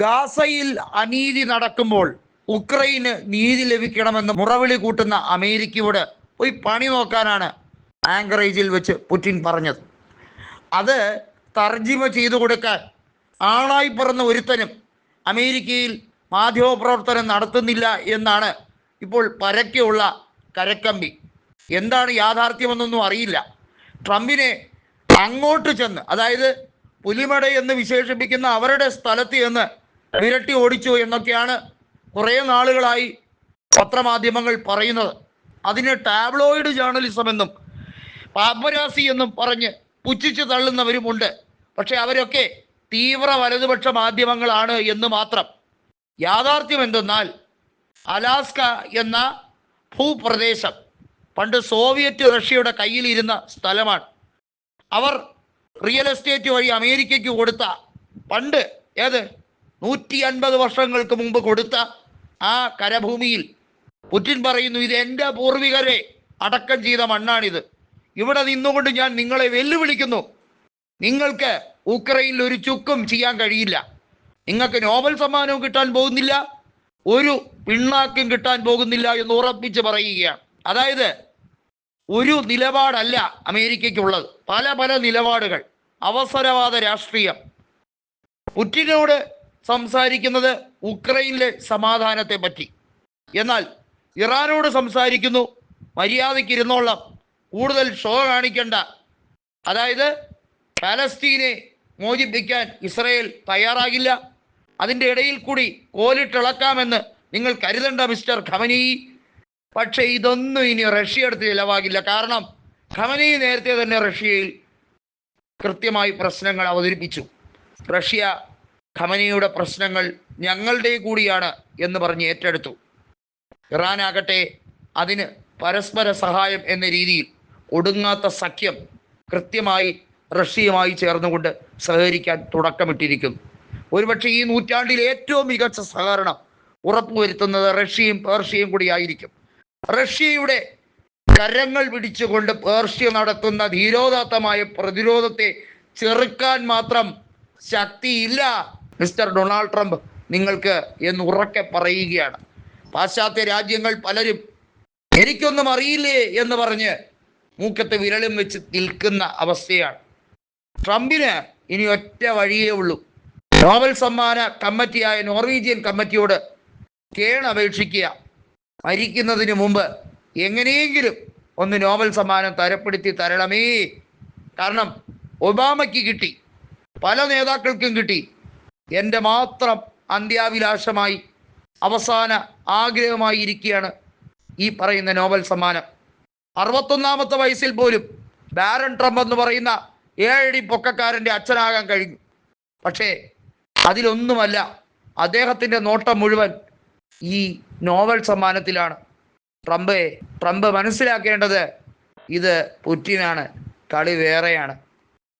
ഗാസയിൽ അനീതി നടക്കുമ്പോൾ ഉക്രൈന് നീതി ലഭിക്കണമെന്ന് മുറവിളി കൂട്ടുന്ന അമേരിക്കയോട് പോയി പണി നോക്കാനാണ് ആങ്കറേജിൽ വെച്ച് പുടിൻ പറഞ്ഞത്. അത് തർജിമ ചെയ്തു കൊടുക്കാൻ ആണായി പറന്ന ഒരുത്തനും അമേരിക്കയിൽ മാധ്യമപ്രവർത്തനം നടത്തുന്നില്ല എന്നാണ് ഇപ്പോൾ പരക്കെയുള്ള കരക്കമ്പി. എന്താണ് യാഥാർത്ഥ്യമെന്നൊന്നും അറിയില്ല. ട്രംപിനെ അങ്ങോട്ട് ചെന്ന് അതായത് പുലിമട എന്ന് വിശേഷിപ്പിക്കുന്ന അവരുടെ സ്ഥലത്ത് ചെന്ന് വിരട്ടി ഓടിച്ചു എന്നൊക്കെയാണ് കുറേ നാളുകളായി പത്രമാധ്യമങ്ങൾ പറയുന്നത്. അതിന് ടാബ്ലോയിഡ് ജേർണലിസം എന്നും പാപ്പരാസി എന്നും പറഞ്ഞ് പുച്ഛിച്ച് തള്ളുന്നവരുമുണ്ട്. പക്ഷെ അവരൊക്കെ തീവ്ര വലതുപക്ഷ മാധ്യമങ്ങളാണ് എന്ന് മാത്രം. യാഥാർത്ഥ്യം എന്തെന്നാൽ അലാസ്ക എന്ന ഭൂപ്രദേശം പണ്ട് സോവിയറ്റ് റഷ്യയുടെ കയ്യിലിരുന്ന സ്ഥലമാണ്. അവർ റിയൽ എസ്റ്റേറ്റ് വഴി അമേരിക്കയ്ക്ക് കൊടുത്ത പണ്ട് ഏത്? നൂറ്റി അൻപത് വർഷങ്ങൾക്ക് മുമ്പ് കൊടുത്ത ആ കരഭൂമിയിൽ പുറ്റിൻ പറയുന്നു ഇത് എന്റെ പൂർവികരെ അടക്കം ചെയ്ത മണ്ണാണിത്. ഇവിടെ നിന്നുകൊണ്ട് ഞാൻ നിങ്ങളെ വെല്ലുവിളിക്കുന്നു. നിങ്ങൾക്ക് ഉക്രൈനിൽ ഒരു ചുക്കും ചെയ്യാൻ കഴിയില്ല. നിങ്ങൾക്ക് നോബൽ സമ്മാനവും കിട്ടാൻ പോകുന്നില്ല. ഒരു പിണ്ണാക്കും കിട്ടാൻ പോകുന്നില്ല എന്ന് ഉറപ്പിച്ച് പറയുകയാണ്. അതായത് ഒരു നിലപാടല്ല അമേരിക്കയ്ക്കുള്ളത്. പല പല നിലപാടുകൾ. അവസരവാദ രാഷ്ട്രീയം. പുറ്റിനോട് സംസാരിക്കുന്നത് ഉക്രൈനിലെ സമാധാനത്തെ പറ്റി. എന്നാൽ ഇറാനോട് സംസാരിക്കുന്നു മര്യാദയ്ക്ക് ഇരുന്നോളാം കൂടുതൽ ഷോ കാണിക്കണ്ട. അതായത് പാലസ്തീനെ മോചിപ്പിക്കാൻ ഇസ്രയേൽ തയ്യാറാകില്ല. അതിന്റെ ഇടയിൽ കൂടി കോലിട്ടിളക്കാമെന്ന് നിങ്ങൾ കരുതണ്ട മിസ്റ്റർ ഖമനി. പക്ഷേ ഇതൊന്നും ഇനി റഷ്യ എടുത്ത് ചിലവാകില്ല. കാരണം ഖമനി നേരത്തെ തന്നെ റഷ്യയിൽ കൃത്യമായി പ്രശ്നങ്ങൾ അവതരിപ്പിച്ചു. റഷ്യ ഖമനിയുടെ പ്രശ്നങ്ങൾ ഞങ്ങളുടെ കൂടിയാണ് എന്ന് പറഞ്ഞ് ഏറ്റെടുത്തു. ഇറാനാകട്ടെ അതിന് പരസ്പര സഹായം എന്ന രീതിയിൽ ഒടുങ്ങാത്ത സഖ്യം കൃത്യമായി റഷ്യയുമായി ചേർന്നുകൊണ്ട് സഹകരിക്കാൻ തുടക്കമിട്ടിരിക്കുന്നു. ഒരുപക്ഷെ ഈ നൂറ്റാണ്ടിൽ ഏറ്റവും മികച്ച സഹകരണം ഉറപ്പുവരുത്തുന്നത് റഷ്യയും പേർഷ്യയും കൂടിയായിരിക്കും. റഷ്യയുടെ കരങ്ങൾ പിടിച്ചുകൊണ്ട് പേർഷ്യ നടത്തുന്ന ധീരോദാത്തമായ പ്രതിരോധത്തെ ചെറുക്കാൻ മാത്രം ശക്തിയില്ല മിസ്റ്റർ ഡൊണാൾഡ് ട്രംപ് നിങ്ങൾക്ക് എന്ന് ഉറക്കെ പറയുകയാണ്. പാശ്ചാത്യ രാജ്യങ്ങൾ പലരും എനിക്കൊന്നും അറിയില്ലേ എന്ന് പറഞ്ഞ് മൂക്കത്തെ വിരലും വെച്ച് നിൽക്കുന്ന അവസ്ഥയാണ്. ട്രംപിന് ഇനി ഒറ്റ വഴിയേ ഉള്ളൂ. നോബൽ സമ്മാന കമ്മിറ്റിയായ നോർവീജിയൻ കമ്മിറ്റിയോട് കേണപേക്ഷിക്കുക മരിക്കുന്നതിന് മുമ്പ് എങ്ങനെയെങ്കിലും ഒന്ന് നോബൽ സമ്മാനം തരപ്പെടുത്തി തരണമേ. കാരണം ഒബാമയ്ക്ക് കിട്ടി. പല നേതാക്കൾക്കും കിട്ടി. എന്റെ മാത്രം അന്ത്യാഭിലാഷമായി അവസാന ആഗ്രഹമായി ഇരിക്കുകയാണ് ഈ പറയുന്ന നോബൽ സമ്മാനം. അറുപത്തൊന്നാമത്തെ വയസ്സിൽ പോലും ബാരൻ ട്രംപ് എന്ന് പറയുന്ന ഏഴടി പൊക്കക്കാരന്റെ അച്ഛനാകാൻ കഴിഞ്ഞു. പക്ഷേ അതിലൊന്നുമല്ല അദ്ദേഹത്തിന്റെ നോട്ടം മുഴുവൻ ഈ നോവൽ സമ്മാനത്തിലാണ്. ട്രംപ് ട്രംപ് മനസ്സിലാക്കേണ്ടത് ഇത് പുറ്റിനാണ് കളി വേറെയാണ്.